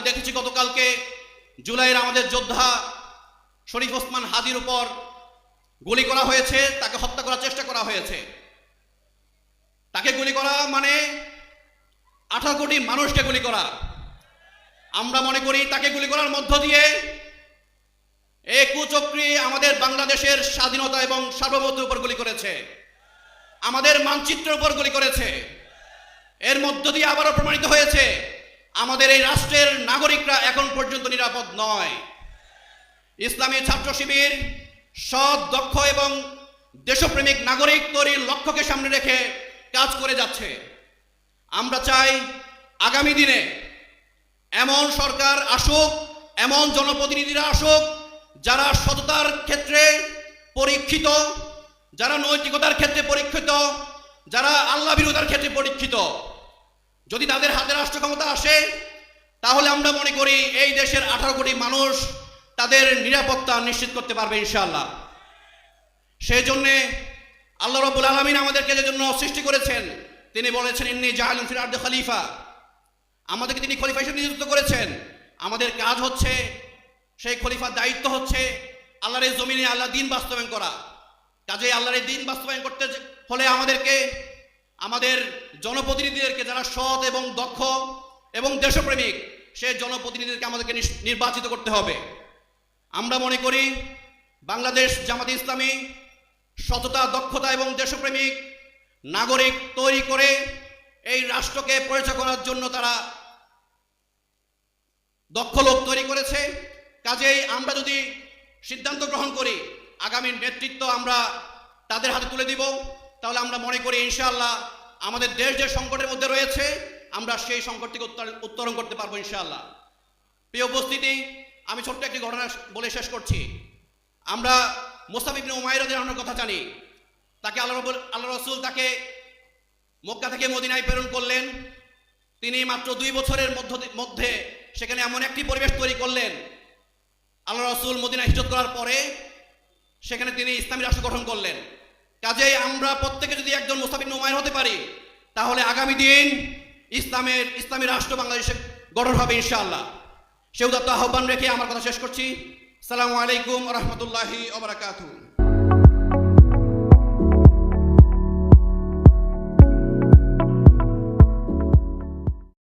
আমরা দেখেছি গতকালকে জুলাইয়ের আমাদের যোদ্ধা শরীফ ওসমান হাজির উপর গুলি করা হয়েছে, তাকে হত্যা করার চেষ্টা করা হয়েছে। তাকে গুলি করা মানে আঠারো কোটি মানুষকে গুলি করা। আমরা মনে করি তাকে গুলি করার মধ্য দিয়ে এই কুচক্রী আমাদের বাংলাদেশের স্বাধীনতা এবং সার্বভৌমত্বের উপর গুলি করেছে। আমাদের মানচিত্রের উপর গুলি করেছে। এর মধ্য দিয়ে আবারও প্রমাণিত হয়েছে আমাদের এই রাষ্ট্রের নাগরিকরা এখন পর্যন্ত নিরাপদ নয়। ইসলামী ছাত্র শিবির, সৎ, দক্ষ এবং দেশপ্রেমিক নাগরিক তৈরির লক্ষ্যকে সামনে রেখে কাজ করে যাচ্ছে। আমরা চাই আগামী দিনে এমন সরকার আসুক, এমন জনপ্রতিনিধিরা আসুক, যারা সততার ক্ষেত্রে পরীক্ষিত, যারা নৈতিকতার ক্ষেত্রে পরীক্ষিত, যারা আল্লাহ বিরোধার ক্ষেত্রে পরীক্ষিত। যদি তাদের হাতে রাষ্ট্র ক্ষমতা আসে, তাহলে আমরা মনে করি এই দেশের আঠারো কোটি মানুষ তাদের নিরাপত্তা নিশ্চিত করতে পারবে ইনশাআল্লাহ। সেই জন্যে আল্লাহ রবুল আলমিন আমাদেরকে যে জন্য সৃষ্টি করেছেন, তিনি বলেছেন, ইন্নি জাহালুম ফিরার্দ খলিফা। আমাদেরকে তিনি খলিফা হিসেবে নিযুক্ত করেছেন। আমাদের কাজ হচ্ছে, সেই খলিফার দায়িত্ব হচ্ছে আল্লাহর জমিনে আল্লাহ দিন বাস্তবায়ন করা। কাজে আল্লাহর দিন বাস্তবায়ন করতে হলে আমাদেরকে আমাদের জনপ্রতিনিধিদেরকে যারা সৎ এবং দক্ষ এবং দেশপ্রেমিক সেই জনপ্রতিনিধিদেরকে আমাদেরকে নির্বাচিত করতে হবে। আমরা মনে করি বাংলাদেশ জামাতে ইসলামী সততা, দক্ষতা এবং দেশপ্রেমিক নাগরিক তৈরি করে এই রাষ্ট্রকে পরিচয় করার জন্য তারা দক্ষ লোক তৈরি করেছে। কাজেই আমরা যদি সিদ্ধান্ত গ্রহণ করি আগামী নেতৃত্ব আমরা তাদের হাতে তুলে দিব। তাহলে আমরা মনে করি ইনশাআল্লাহ আমাদের দেশ যে সংকটের মধ্যে রয়েছে, আমরা সেই সংকট থেকে উত্তর- উত্তরণ করতে পারব ইনশাআল্লাহ। প্রিয় উপস্থিতি, আমি ছোট্ট একটি ঘটনা বলে শেষ করছি। আমরা মোস্তাফিবিন উমাইরদের কথা জানি। তাকে আল্লাহ আল্লাহ রসুল তাকে মক্কা থেকে মদিনায় প্রেরণ করলেন। তিনি মাত্র দুই বছরের মধ্য, মধ্যে সেখানে এমন একটি পরিবেশ তৈরি করলেন। আল্লাহ রসুল মদিনা হিজরত করার পরে সেখানে তিনি ইসলামী রাষ্ট্র গঠন করলেন। কাজেই আমরা প্রত্যেকে যদি একজন মুস্তাফিন উমায়ের হতে পারি, তাহলে আগামী দিন ইসলামের, ইসলামী রাষ্ট্র বাংলাদেশে গঠন হবে ইনশাআল্লাহ। সে উদাত্ত আহ্বান রেখে আমার কথা শেষ করছি। সালামু আলাইকুম রহমতুল্লাহি ওবরাকাতুহ